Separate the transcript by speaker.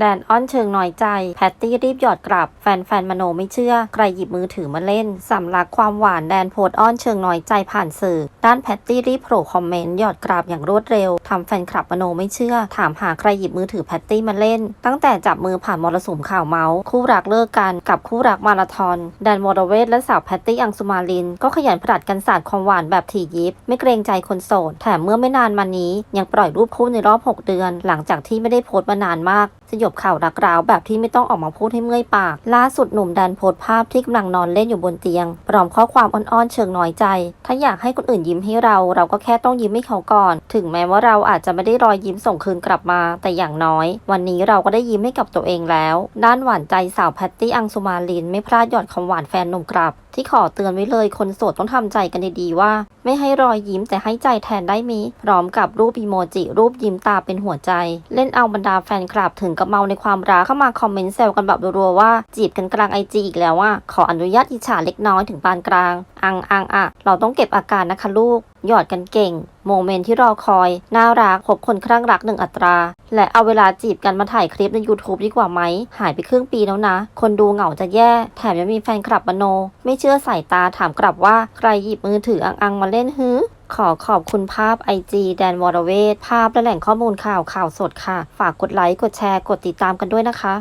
Speaker 1: แดนอ้อนเชิงน้อยใจ แพตตี้รีบหยอดกลับแฟนแฟนๆมโนไม่เชื่อ ใครหยิบมือถือมาเล่น สำลักความหวานแดนโพสต์อ้อนเชิงน้อยใจผ่านสื่อ ด้านแพตตี้รีบโผล่คอมเมนต์หยอดกราบอย่างรวดเร็ว ทำแฟนคลับมโนไม่เชื่อ ถามหาใครหยิบมือถือแพตตี้มาเล่น ตั้งแต่จับมือผ่านมรสุมข่าวเมาส์คู่รักเลิกกันกับคู่รักมาราธอน แดนวรเวทและสาวแพตตี้อังสุมาลิน ก็ขยันผลัดกันสาดความหวานแบบถี่ยิบ ไม่เกรงใจคนโสด แถมเมื่อไม่นานมานี้ ยังปล่อยรูปคู่ในรอบ 6 เดือน หลังจากที่ไม่ได้โพสต์มานานมากสยบข่าวรักร้าวแบบที่ไม่ต้องออกมาพูดให้เมื่อยปาก ล่าสุดหนุ่มแดนโพสภาพที่กำลังนอนเล่นอยู่บนเตียงพร้อมข้อความอ้อนๆเชิงน้อยใจ ถ้าอยากให้คนอื่นยิ้มให้เรา เราก็แค่ต้องยิ้มให้เขาก่อน ถึงแม้ว่าเราอาจจะไม่ได้รอยยิ้มส่งคืนกลับมา แต่อย่างน้อย วันนี้เราก็ได้ยิ้มให้กับตัวเองแล้ว ด้านหวานใจสาวแพตตี้อังสุมาลิน ไม่พลาดหยอดคำหวานแฟนหนุ่มกลับ ที่ขอเตือนไว้เลยคนโสดต้องทำใจกันดีๆว่า ไม่ให้รอยยิ้มแต่ให้ใจแทนได้มิพร้อมกับรูปอีโมจิรูปยิ้มตาเป็นหัวใจ เล่นเอาบรรดาแฟนคลับถึงกับเมาในความรักเข้ามาคอมเมนต์แซวกันแบบรัวๆว่าจีบกันกลางไอจีอีกแล้วว่าขออนุญาตอิจฉาเล็กน้อยถึงปานกลาง อังอังอะเราต้องเก็บอาการนะคะลูกหยอดกันเก่ง โมเมนต์ที่รอคอย น่ารักพบคนคลั่งรักหนึ่งอัตรา และเอาเวลาจีบกันมาถ่ายคลิปใน YouTube ดีกว่าไหม หายไปครึ่งปีแล้วนะ คนดูเหงาจะแย่ แถมยังมีแฟนคลับมโน ไม่เชื่อสายตาถามกลับว่าใครหยิบมือถืออังอังมาเล่นฮือ ขอขอบคุณภาพ IG แดนวรเวทภาพและแหล่งข้อมูลข่าวข่าวสดค่ะ ฝากกดไลค์ กดแชร์ กดติดตามกันด้วยนะคะ